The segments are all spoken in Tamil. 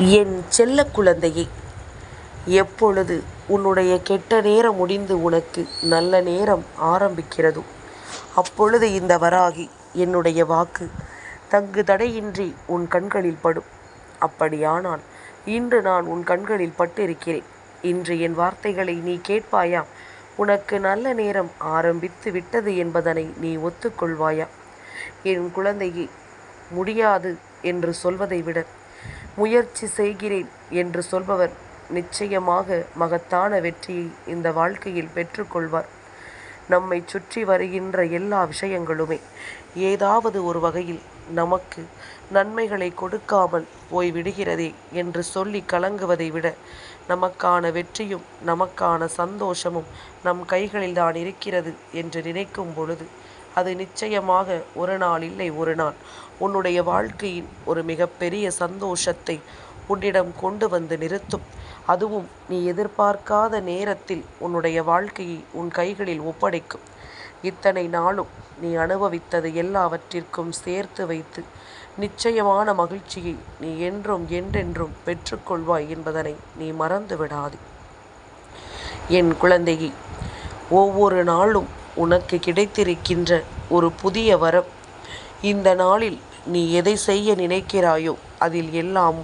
என் செல்ல குழந்தையே எப்பொழுது உன்னுடைய கெட்ட நேரம் முடிந்து உனக்கு நல்ல நேரம் ஆரம்பிக்கிறதோ அப்பொழுது இந்த வராகி என்னுடைய வாக்கு தங்கு தடையின்றி உன் கண்களில் படும். அப்படியானால் இன்று நான் உன் கண்களில் பட்டிருக்கிறேன். இன்று என் வார்த்தைகளை நீ கேட்பாயா? உனக்கு நல்ல நேரம் ஆரம்பித்து விட்டது என்பதனை நீ ஒத்துக்கொள்வாயா? என் குழந்தையே முடியாது என்று சொல்வதை விட முயற்சி செய்கிறேன் என்று சொல்பவர் நிச்சயமாக மகத்தான வெற்றியை இந்த வாழ்க்கையில் பெற்றுக்கொள்வார். நம்மை சுற்றி வருகின்ற எல்லா விஷயங்களுமே ஏதாவது ஒரு வகையில் நமக்கு நன்மைகளை கொடுக்காமல் போய் விடுகிறதே என்று சொல்லி கலங்குவதை விட நமக்கான வெற்றியும் நமக்கான சந்தோஷமும் நம் கைகளில்தான் இருக்கிறது என்று நினைக்கும் பொழுது அது நிச்சயமாக ஒரு நாள் இல்லை ஒரு நாள். உன்னுடைய வாழ்க்கையின் ஒரு மிகப்பெரிய சந்தோஷத்தை உன்னிடம் கொண்டு வந்து நிறுத்தும். அதுவும் நீ எதிர்பார்க்காத நேரத்தில் உன்னுடைய வாழ்க்கையை உன் கைகளில் ஒப்படைக்கும். இத்தனை நாளும் நீ அனுபவித்தது எல்லாவற்றிற்கும் சேர்த்து வைத்து நிச்சயமான மகிழ்ச்சியை நீ என்றும் என்றென்றும் பெற்றுக்கொள்வாய் என்பதனை நீ மறந்து விடாதே என் குழந்தையை ஒவ்வொரு நாளும் உனக்கு கிடைத்திருக்கின்ற ஒரு புதிய வரம். இந்த நாளில் நீ எதை செய்ய நினைக்கிறாயோ அதில் எல்லாம்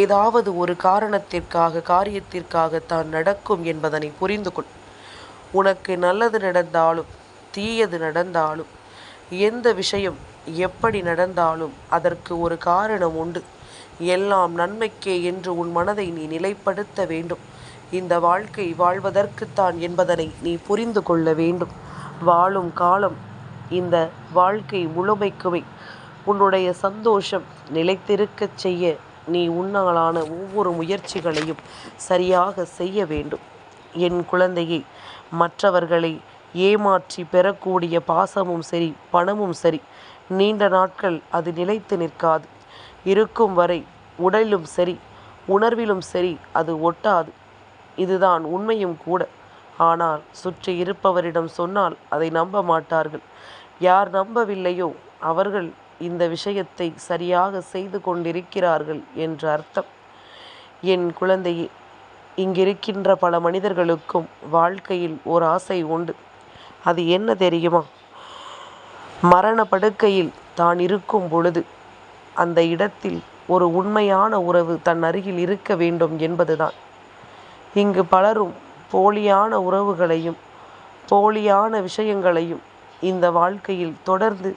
ஏதாவது ஒரு காரணத்திற்காக காரியத்திற்காக தான் நடக்கும் என்பதனை புரிந்து கொள். உனக்கு நல்லது நடந்தாலும் தீயது நடந்தாலும் எந்த விஷயம் எப்படி நடந்தாலும் அதற்கு ஒரு காரணம் உண்டு. எல்லாம் நன்மைக்கே என்று உன் மனதை நீ நிலைப்படுத்த வேண்டும். இந்த வாழ்க்கை வாழ்வதற்குத்தான் என்பதனை நீ புரிந்து கொள்ள வேண்டும். வாழும் காலம் இந்த வாழ்க்கை முழுமைக்குமே உன்னுடைய சந்தோஷம் நிலைத்திருக்கச் செய்ய நீ உன்னாலான ஒவ்வொரு முயற்சிகளையும் சரியாக செய்ய வேண்டும். என் குழந்தையை மற்றவர்களை ஏமாற்றி பெறக்கூடிய பாசமும் சரி பணமும் சரி நீண்ட நாட்கள் அது நிலைத்து நிற்காது. இருக்கும் வரை உடலிலும் சரி உணர்விலும் சரி அது ஒட்டாது. இதுதான் உண்மையும் கூட. ஆனால் சுற்றி இருப்பவரிடம் சொன்னால் அதை நம்ப மாட்டார்கள். யார் நம்பவில்லையோ அவர்கள் இந்த விஷயத்தை சரியாக செய்து கொண்டிருக்கிறார்கள் என்று அர்த்தம். என் குழந்தையே இங்கிருக்கின்ற பல மனிதர்களுக்கும் வாழ்க்கையில் ஒரு ஆசை உண்டு. அது என்ன தெரியுமா? மரண படுக்கையில் தான் இருக்கும் பொழுது அந்த இடத்தில் ஒரு உண்மையான உறவு தன் அருகில் இருக்க வேண்டும் என்பதுதான். இங்கு பலரும் போலியான உறவுகளையும் போலியான விஷயங்களையும் இந்த வாழ்க்கையில் தொடர்ந்து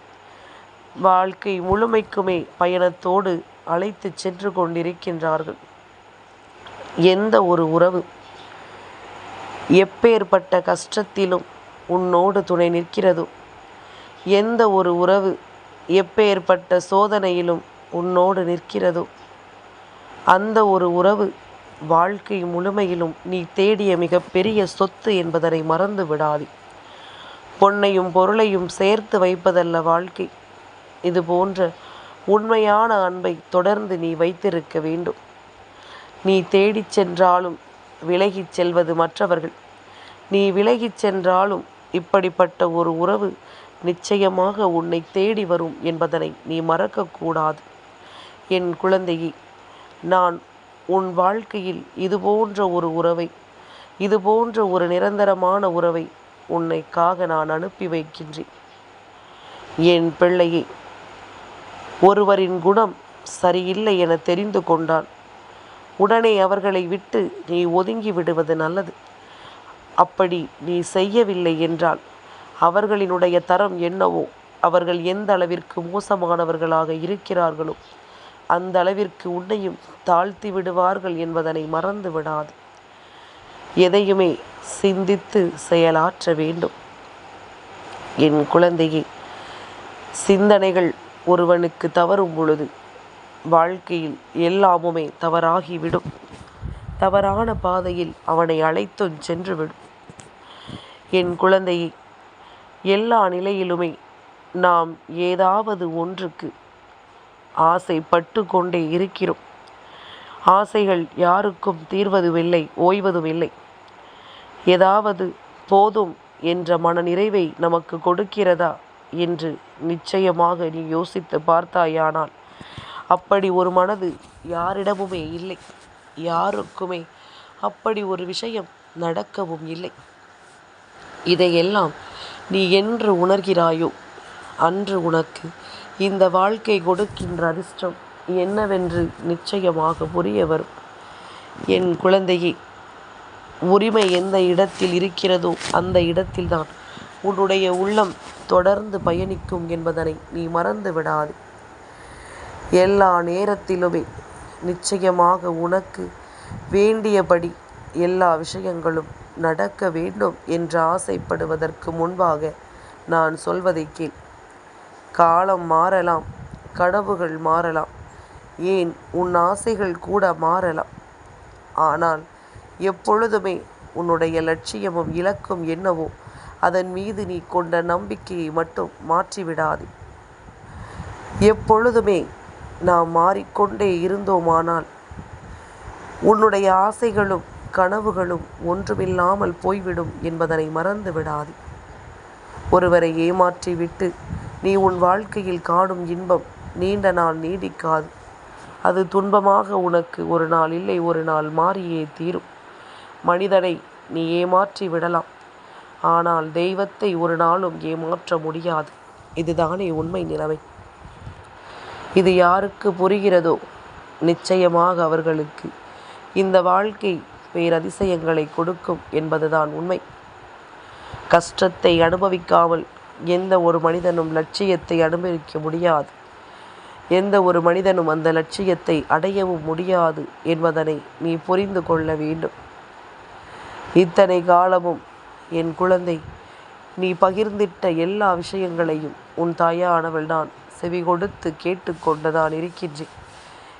வாழ்க்கை முழுமைக்குமே பயணத்தோடு அழைத்து சென்று கொண்டிருக்கின்றார்கள். எந்த ஒரு உறவு எப்பேற்பட்ட கஷ்டத்திலும் உன்னோடு துணை நிற்கிறதோ எந்த ஒரு உறவு எப்பேற்பட்ட சோதனையிலும் உன்னோடு நிற்கிறதோ அந்த ஒரு உறவு வாழ்க்கை முழுமையிலும் நீ தேடிய மிகப்பெரிய சொத்து என்பதனை மறந்து விடாதே. பொன்னையும் பொருளையும் சேர்த்து வைப்பதல்ல வாழ்க்கை. இது போன்ற உண்மையான அன்பை தொடர்ந்து நீ வைத்திருக்க வேண்டும். நீ தேடிச் சென்றாலும் விலகிச் செல்வது மற்றவர்கள். நீ விலகிச் சென்றாலும் இப்படிப்பட்ட ஒரு உறவு நிச்சயமாக உன்னை தேடி வரும் என்பதனை நீ மறக்கக்கூடாது என் குழந்தையை நான் உன் வாழ்க்கையில் இது போன்ற ஒரு உறவை இது போன்ற ஒரு நிரந்தரமான உறவை உன்னைக்காக நான் அனுப்பி வைக்கின்றேன். என் பிள்ளையே ஒருவரின் குணம் சரியில்லை என தெரிந்து கொண்டால் உடனே அவர்களை விட்டு நீ ஒதுங்கி விடுவது நல்லது. அப்படி நீ செய்யவில்லை என்றால் அவர்களினுடைய தரம் என்னவோ அவர்கள் எந்த அளவிற்கு மோசமானவர்களாக இருக்கிறார்களோ அந்த அளவிற்கு உன்னையும் தாழ்த்தி விடுவார்கள் என்பதனை மறந்து விடாது. எதையுமே சிந்தித்து செயலாற்ற வேண்டும். என் குழந்தையே சிந்தனைகள் ஒருவனுக்கு தவறும் பொழுது வாழ்க்கையில் எல்லாமுமே தவறாகிவிடும். தவறான பாதையில் அவனை அழைத்தும் சென்றுவிடும். என் குழந்தையை எல்லா நிலையிலுமே நாம் ஏதாவது ஒன்றுக்கு ஆசைப்பட்டு கொண்டே இருக்கிறோம். ஆசைகள் யாருக்கும் தீர்வதுமில்லை ஓய்வதும் இல்லை ஏதாவது போதும் என்ற மன நிறைவை நமக்கு கொடுக்கிறதா என்று நிச்சயமாக நீ யோசித்து பார்த்தாயானால் அப்படி ஒரு மனது யாரிடமுமே இல்லை. யாருக்குமே அப்படி ஒரு விஷயம் நடக்கவும் இல்லை. இதையெல்லாம் நீ என்று உணர்கிறாயோ? அன்று உனக்கு இந்த வாழ்க்கை கொடுக்கின்ற அதிர்ஷ்டம் என்னவென்று நிச்சயமாக புரிய வரும். என் குழந்தையே உரிமை எந்த இடத்தில் இருக்கிறதோ அந்த இடத்தில்தான். உன்னுடைய உள்ளம் தொடர்ந்து பயணிக்கும் என்பதனை நீ மறந்து விடாது. எல்லா நேரத்திலுமே நிச்சயமாக உனக்கு வேண்டியபடி எல்லா விஷயங்களும் நடக்க வேண்டும் என்று ஆசைப்படுவதற்கு முன்பாக நான் சொல்வதை கேள். காலம் மாறலாம் கனவுகள் மாறலாம். ஏன்? உன் ஆசைகள் கூட மாறலாம். ஆனால் எப்பொழுதுமே உன்னுடைய லட்சியமும் இலக்கும் என்னவோ அதன் மீது நீ கொண்ட நம்பிக்கையை மட்டும் மாற்றிவிடாது. எப்பொழுதுமே நாம் மாறிக்கொண்டே இருந்தோமானால் உன்னுடைய ஆசைகளும் கனவுகளும் ஒன்றுமில்லாமல் போய்விடும் என்பதனை மறந்து விடாது ஒருவரை ஏமாற்றிவிட்டு நீ உன் வாழ்க்கையில் காணும் இன்பம் நீண்ட நாள் நீடிக்காது. அது துன்பமாக உனக்கு ஒரு நாள் இல்லை ஒரு நாள் மாறியே தீரும். மனிதனை நீ ஏமாற்றி விடலாம். ஆனால் தெய்வத்தை ஒரு நாளும் ஏமாற்ற முடியாது. இதுதானே உண்மை நிலைமை. இது யாருக்கு புரிகிறதோ நிச்சயமாக அவர்களுக்கு. இந்த வாழ்க்கை பேரதிசயங்களை கொடுக்கும் என்பதுதான் உண்மை. கஷ்டத்தை அனுபவிக்காமல் எந்த ஒரு மனிதனும் லட்சியத்தை அனுபவிக்க முடியாது. எந்த ஒரு மனிதனும் அந்த லட்சியத்தை அடையவும் முடியாது என்பதனை நீ புரிந்து கொள்ள வேண்டும். இத்தனை காலமும் என் குழந்தை நீ பகிர்ந்திட்ட எல்லா விஷயங்களையும் உன் தாயானவள் நான் செவி கொடுத்து கேட்டுக்கொண்டுதான் இருக்கின்றேன்.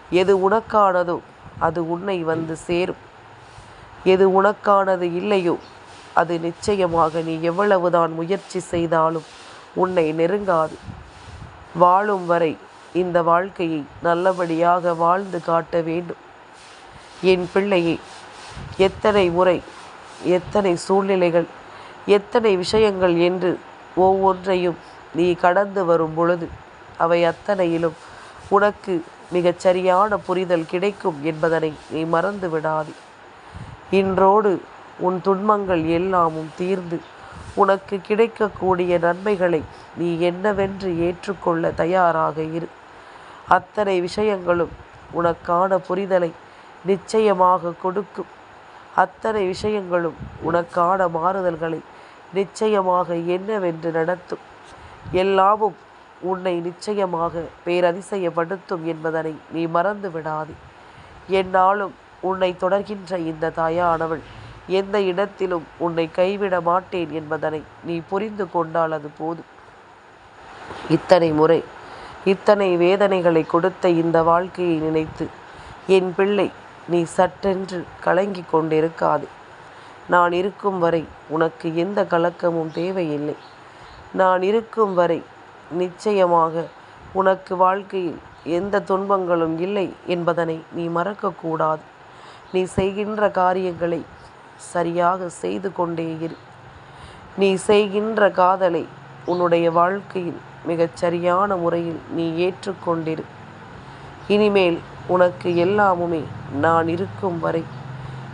எது உனக்கானதோ அது உன்னை வந்து சேரும். எது உனக்கானது இல்லையோ அது நிச்சயமாக நீ எவ்வளவுதான் முயற்சி செய்தாலும் உன்னை நெருங்காது. வாழும் வரை இந்த வாழ்க்கையை நல்லபடியாக வாழ்ந்து காட்ட வேண்டும். என் பிள்ளையை எத்தனை முறை எத்தனை சூழ்நிலைகள் எத்தனை விஷயங்கள் என்று ஒவ்வொன்றையும் நீ கடந்து வரும் பொழுது அவை அத்தனையிலும் உனக்கு மிகச்சரியான புரிதல் கிடைக்கும் என்பதனை நீ மறந்து விடாதே இன்றோடு உன் துன்பங்கள் எல்லாமும் தீர்ந்து உனக்கு கிடைக்கக்கூடிய நன்மைகளை நீ என்னவென்று ஏற்றுக்கொள்ள தயாராக இரு. அத்தனை விஷயங்களும் உனக்கான புரிதலை நிச்சயமாக கொடுக்கும். அத்தனை விஷயங்களும் உனக்கான மாறுதல்களை நிச்சயமாக என்னவென்று நடத்தும். எல்லாமும் உன்னை நிச்சயமாக பேரதிசயப்படுத்தும் என்பதனை நீ மறந்து விடாதே என்னாலும் உன்னை தொடர்கின்ற இந்த தாயானவள் எந்த இடத்திலும் உன்னை கைவிட மாட்டேன் என்பதனை நீ புரிந்து கொண்டால் அது போதும். இத்தனை முறை இத்தனை வேதனைகளை கொடுத்த இந்த வாழ்க்கையை நினைத்து என் பிள்ளை நீ சற்றென்று கலங்கி கொண்டிருக்காது. நான் இருக்கும் வரை உனக்கு எந்த கலக்கமும் தேவையில்லை. நான் இருக்கும் வரை நிச்சயமாக உனக்கு வாழ்க்கையில் எந்த துன்பங்களும் இல்லை என்பதனை நீ மறக்கக்கூடாது. நீ செய்கின்ற காரியங்களை சரியாக செய்து கொண்டே இரு. நீ செய்கின்ற காதலை உன்னுடைய வாழ்க்கையில் மிகச் சரியான முறையில் நீ ஏற்றுக்கொண்டிரு. இனிமேல் உனக்கு எல்லாமுமே நான் இருக்கும் வரை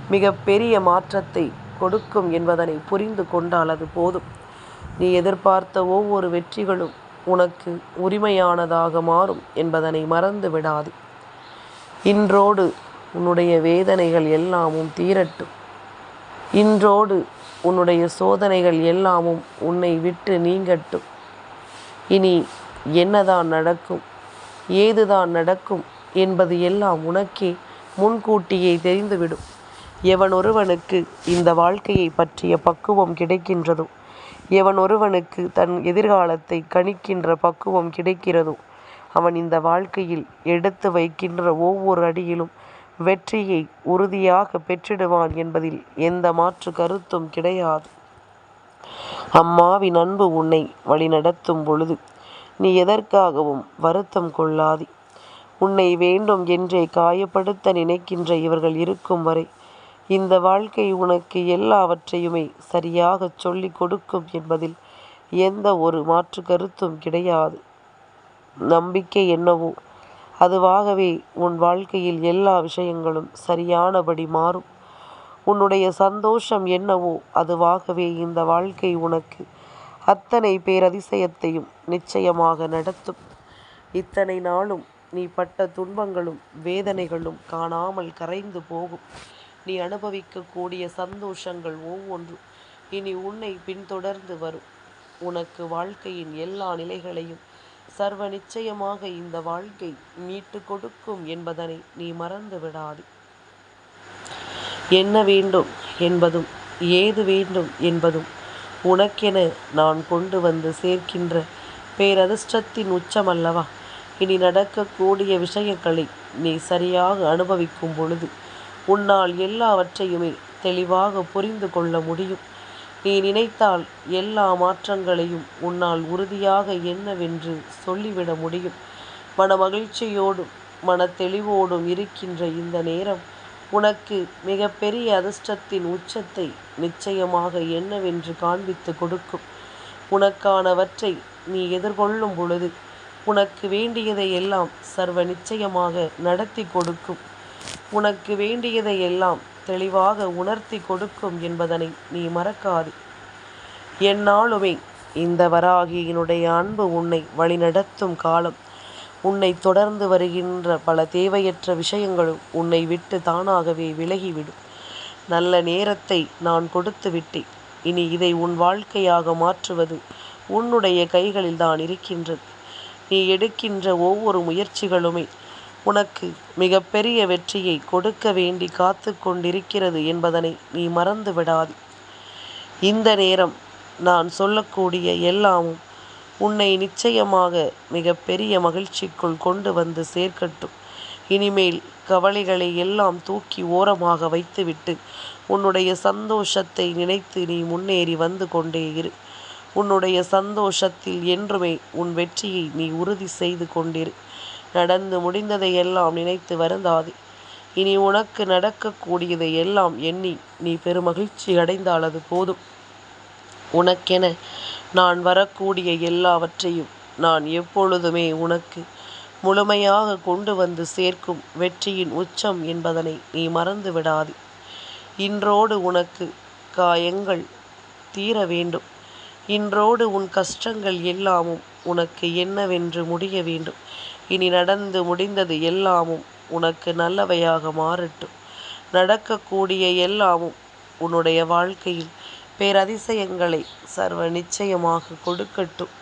மிக பெரிய மாற்றத்தை கொடுக்கும் என்பதனை புரிந்து கொண்டால் அது போதும். நீ எதிர்பார்த்த ஒவ்வொரு வெற்றிகளும் உனக்கு உரிமையானதாக மாறும் என்பதனை மறந்து விடாது இன்றோடு உன்னுடைய வேதனைகள் எல்லாமும் தீரட்டும். இன்றோடு உன்னுடைய சோதனைகள் எல்லாமும் உன்னை விட்டு நீங்கட்டும். இனி என்னதான் நடக்கும் ஏதுதான் நடக்கும் என்பது எல்லாம் உனக்கே முன்கூட்டியே தெரிந்துவிடும். எவன் ஒருவனுக்கு இந்த வாழ்க்கையை பற்றிய பக்குவம் கிடைக்கின்றதோ எவன் ஒருவனுக்கு தன் எதிர்காலத்தை கணிக்கின்ற பக்குவம் கிடைக்கிறதோ அவன் இந்த வாழ்க்கையில் எடுத்து வைக்கின்ற ஒவ்வொரு அடியிலும் வெற்றியை உறுதியாக பெற்றிடுவான் என்பதில் எந்த மாற்று கருத்தும் கிடையாது. அம்மாவின் அன்பு உன்னை வழிநடத்தும் பொழுது நீ எதற்காகவும் வருத்தம் கொள்ளாதி. உன்னை வேண்டும் என்றே காயப்படுத்த நினைக்கின்ற இவர்கள் இருக்கும் வரை இந்த வாழ்க்கை உனக்கு எல்லாவற்றையுமே சரியாகச் சொல்லிக் கொடுக்கும் என்பதில் எந்த ஒரு மாற்று கருத்தும் கிடையாது. நம்பிக்கை என்னவோ அதுவாகவே உன் வாழ்க்கையில் எல்லா விஷயங்களும் சரியானபடி மாறும். உன்னுடைய சந்தோஷம் என்னவோ அதுவாகவே இந்த வாழ்க்கை உனக்கு அத்தனை பேரதிசயத்தையும் நிச்சயமாக நடத்தும். இத்தனை நாளும் நீ பட்ட துன்பங்களும் வேதனைகளும் காணாமல் கரைந்து போகும். நீ அனுபவிக்கக்கூடிய சந்தோஷங்கள் ஒவ்வொன்றும் இனி உன்னை பின்தொடர்ந்து வரும். உனக்கு வாழ்க்கையின் எல்லா நிலைகளையும் சர்வ நிச்சயமாக இந்த வாழ்க்கை மீட்டு கொடுக்கும் என்பதனை நீ மறந்து விடாது. என்ன வேண்டும் என்பதும் ஏது வேண்டும் என்பதும் உனக்கென நான் கொண்டு வந்து சேர்க்கின்ற பேரதிர்ஷ்டத்தின் உச்சமல்லவா? இனி நடக்கக்கூடிய விஷயங்களை நீ சரியாக அனுபவிக்கும் பொழுது உன்னால் எல்லாவற்றையுமே தெளிவாக புரிந்து கொள்ள முடியும். நீ நினைத்தால் எல்லா மாற்றங்களையும் உன்னால் உறுதியாக என்னவென்று சொல்லிவிட முடியும். மன மகிழ்ச்சியோடும் மன தெளிவோடும் இருக்கின்ற இந்த நேரம் உனக்கு மிகப்பெரிய அதிர்ஷ்டத்தின் உச்சத்தை நிச்சயமாக என்னவென்று காண்பித்து கொடுக்கும். உனக்கானவற்றை நீ எதிர்கொள்ளும் பொழுது உனக்கு வேண்டியதை எல்லாம் சர்வ நிச்சயமாக நடத்தி கொடுக்கும். உனக்கு வேண்டியதை எல்லாம் தெளிவாக உணர்த்தி கொடுக்கும் என்பதனை நீ மறக்காது. என்னாலுமே இந்த வராகியினுடைய அன்பு உன்னை வழிநடத்தும் காலம் உன்னை தொடர்ந்து வருகின்ற பல தேவையற்ற விஷயங்களும் உன்னை விட்டு தானாகவே விலகிவிடும். நல்ல நேரத்தை நான் கொடுத்து விட்டேன். இனி இதை உன் வாழ்க்கையாக மாற்றுவது உன்னுடைய கைகளில் தான் இருக்கின்றது. நீ எடுக்கின்ற ஒவ்வொரு முயற்சிகளுமே உனக்கு மிகப்பெரிய வெற்றியை கொடுக்க வேண்டி காத்து கொண்டிருக்கிறது என்பதனை நீ மறந்து விடாது இந்த நேரம் நான் சொல்லக்கூடிய எல்லாமும் உன்னை நிச்சயமாக மிகப்பெரிய மகிழ்ச்சிக்குள் கொண்டு வந்து சேர்க்கட்டும். இனிமேல் கவலைகளை எல்லாம் தூக்கி ஓரமாக வைத்துவிட்டு உன்னுடைய சந்தோஷத்தை நினைத்து நீ முன்னேறி வந்து கொண்டே இரு. உன்னுடைய சந்தோஷத்தில் என்றுமே உன் வெற்றியை நீ உறுதி செய்து கொண்டிரு. நடந்து முடிந்ததை எல்லாம் நினைத்து வருந்தாதே. இனி உனக்கு நடக்கக்கூடியதை எல்லாம் எண்ணி நீ பெருமகிழ்ச்சி அடைந்தால் அது போதும். உனக்கென நான் வரக்கூடிய எல்லாவற்றையும் நான் எப்பொழுதுமே உனக்கு முழுமையாக கொண்டு வந்து சேர்க்கும் வெற்றியின் உச்சம் என்பதனை நீ மறந்து விடாதே. இன்றோடு உனக்கு காயங்கள் தீர வேண்டும். இன்றோடு உன் கஷ்டங்கள் எல்லாமும் உனக்கு என்னவென்று முடிய வேண்டும். இனி நடந்து முடிந்தது எல்லாமும் உனக்கு நல்லவையாக மாறட்டும். நடக்கக்கூடிய எல்லாமும் உன்னுடைய வாழ்க்கையில் பேரதிசயங்களை சர்வ நிச்சயமாக கொடுக்கட்டும்.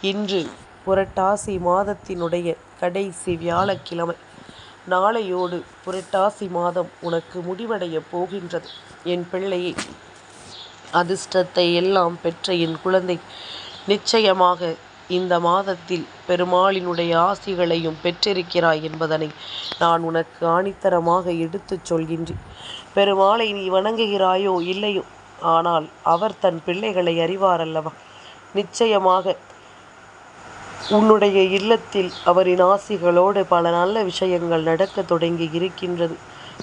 இன்று புரட்டாசி மாதத்தினுடைய கடைசி வியாழக்கிழமை. நாளையோடு புரட்டாசி மாதம் உனக்கு முடிவடைய போகின்றது. என் பிள்ளையை அதிர்ஷ்டத்தை எல்லாம் பெற்ற என் குழந்தை நிச்சயமாக இந்த மாதத்தில் பெருமாளினுடைய ஆசிகளையும் பெற்றிருக்கிறாய் என்பதனை நான் உனக்கு ஆணித்தரமாக எடுத்துச் சொல்கின்றேன். பெருமாளை நீ வணங்குகிறாயோ இல்லையோ? ஆனால் அவர் தன் பிள்ளைகளை அறிவாரல்லவா? நிச்சயமாக உன்னுடைய இல்லத்தில் அவரின் ஆசிகளோடு பல நல்ல விஷயங்கள் நடக்க தொடங்கி இருக்கின்றது.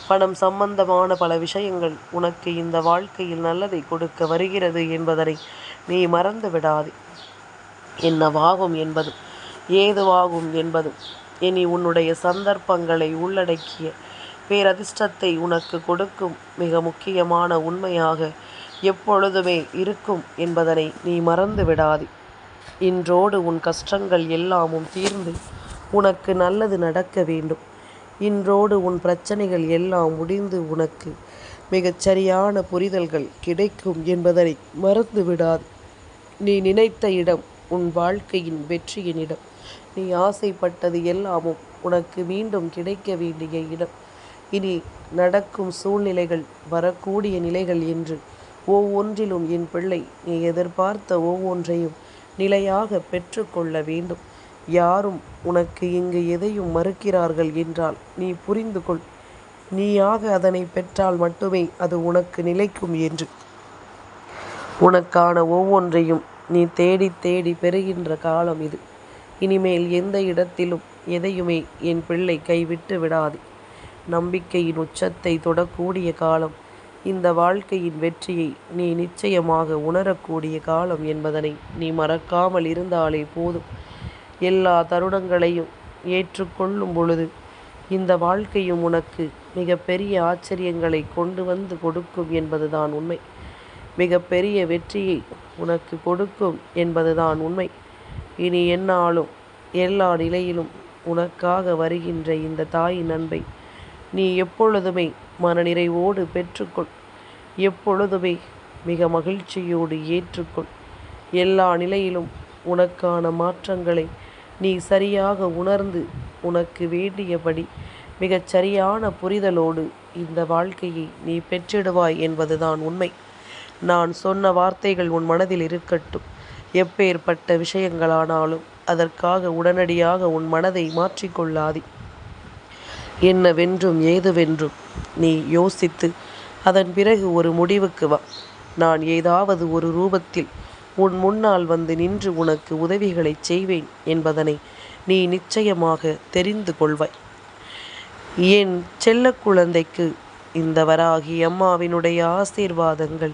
பணம் சம்பந்தமான பல விஷயங்கள் உனக்கு இந்த வாழ்க்கையில் நல்லதை கொடுக்க வருகிறது என்பதனை நீ மறந்து விடாதே என்னவாகும் என்பதும் ஏதுவாகும் என்பதும். இனி உன்னுடைய சந்தர்ப்பங்களை உள்ளடக்கிய பேரதிர்ஷ்டத்தை உனக்கு கொடுக்கும் மிக முக்கியமான உண்மையாக எப்பொழுதுமே இருக்கும் என்பதனை நீ மறந்து விடாது. இன்றோடு உன் கஷ்டங்கள் எல்லாமும் தீர்ந்து உனக்கு நல்லது நடக்க வேண்டும். இன்றோடு உன் பிரச்சனைகள் எல்லாம் முடிந்து உனக்கு மிகச்சரியான புரிதல்கள் கிடைக்கும் என்பதனை மறந்து விடாது. நீ நினைத்த இடம் உன் வாழ்க்கையின் வெற்றியின் இடம் நீ ஆசைப்பட்டது எல்லாமும் உனக்கு மீண்டும் கிடைக்க வேண்டிய இடம். இனி நடக்கும் சூழ்நிலைகள் வரக்கூடிய நிலைகள் என்று ஒவ்வொன்றிலும் என் பிள்ளை நீ எதிர்பார்த்த ஒவ்வொன்றையும் நிலையாக பெற்றுக்கொள்ள வேண்டும். யாரும் உனக்கு இங்கு எதையும் மறுக்கிறார்கள் என்றால் நீ புரிந்து கொள் நீயாக அதனை பெற்றால் மட்டுமே அது உனக்கு நிலைக்கும் என்று. உனக்கான ஒவ்வொன்றையும் நீ தேடி தேடி பெறுகின்ற காலம் இது. இனிமேல் எந்த இடத்திலும் எதையுமே என் பிள்ளை கைவிட்டு விடாது. நம்பிக்கையின் உச்சத்தை தொடக்கூடிய காலம் இந்த வாழ்க்கையின் வெற்றியை நீ நிச்சயமாக உணரக்கூடிய காலம் என்பதனை நீ மறக்காமல் இருந்தாலே போதும். எல்லா தருணங்களையும் ஏற்றுக்கொள்ளும் பொழுது இந்த வாழ்க்கையும் உனக்கு மிகப்பெரிய ஆச்சரியங்களை கொண்டு வந்து கொடுக்கும் என்பதுதான் உண்மை. மிகப்பெரிய வெற்றியை உனக்கு கொடுக்கும் என்பதுதான் உண்மை. இனி என்னாலும் எல்லா நிலையிலும் உனக்காக வருகின்ற இந்த தாயின் அன்பை நீ எப்பொழுதுமே மனநிறைவோடு பெற்றுக்கொள். எப்பொழுதுமே மிக மகிழ்ச்சியோடு ஏற்றுக்கொள். எல்லா நிலையிலும் உனக்கான மாற்றங்களை நீ சரியாக உணர்ந்து உனக்கு வேண்டியபடி மிகச் சரியான புரிதலோடு இந்த வாழ்க்கையை நீ பெற்றிடுவாய் என்பதுதான் உண்மை. நான் சொன்ன வார்த்தைகள் உன் மனதில் இருக்கட்டும். எப்பேற்பட்ட விஷயங்களானாலும் அதற்காக உடனடியாக உன் மனதை மாற்றிக்கொள்ளாதே என்னவென்றும் ஏதுவென்றும் நீ யோசித்து அதன் பிறகு ஒரு முடிவுக்கு வா. நான் ஏதாவது ஒரு ரூபத்தில் உன் முன்னால் வந்து நின்று உனக்கு உதவிகளை செய்வேன் என்பதனை நீ நிச்சயமாக தெரிந்து கொள்வாய். என் செல்ல குழந்தைக்கு இந்த வராகி அம்மாவினுடைய ஆசீர்வாதங்கள்